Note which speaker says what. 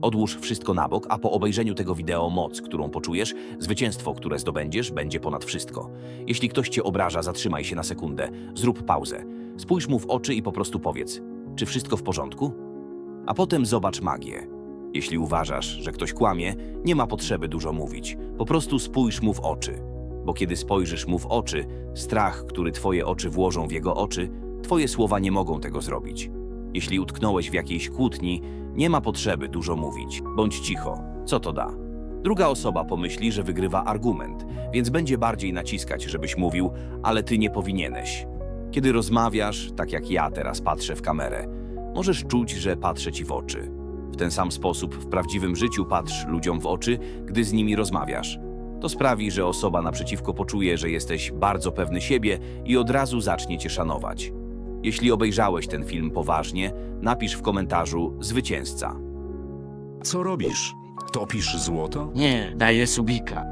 Speaker 1: Odłóż wszystko na bok, a po obejrzeniu tego wideo moc, którą poczujesz, zwycięstwo, które zdobędziesz, będzie ponad wszystko. Jeśli ktoś cię obraża, zatrzymaj się na sekundę, zrób pauzę. Spójrz mu w oczy i po prostu powiedz: Czy wszystko w porządku? A potem zobacz magię. Jeśli uważasz, że ktoś kłamie, nie ma potrzeby dużo mówić. Po prostu spójrz mu w oczy. Bo kiedy spojrzysz mu w oczy, strach, który twoje oczy włożą w jego oczy, twoje słowa nie mogą tego zrobić. Jeśli utknąłeś w jakiejś kłótni, nie ma potrzeby dużo mówić. Bądź cicho. Co to da? Druga osoba pomyśli, że wygrywa argument, więc będzie bardziej naciskać, żebyś mówił, ale ty nie powinieneś. Kiedy rozmawiasz, tak jak ja teraz patrzę w kamerę, możesz czuć, że patrzę ci w oczy. W ten sam sposób w prawdziwym życiu patrz ludziom w oczy, gdy z nimi rozmawiasz. To sprawi, że osoba naprzeciwko poczuje, że jesteś bardzo pewny siebie i od razu zacznie cię szanować. Jeśli obejrzałeś ten film poważnie, napisz w komentarzu zwycięzca.
Speaker 2: Co robisz? Topisz złoto?
Speaker 3: Nie, daję subika.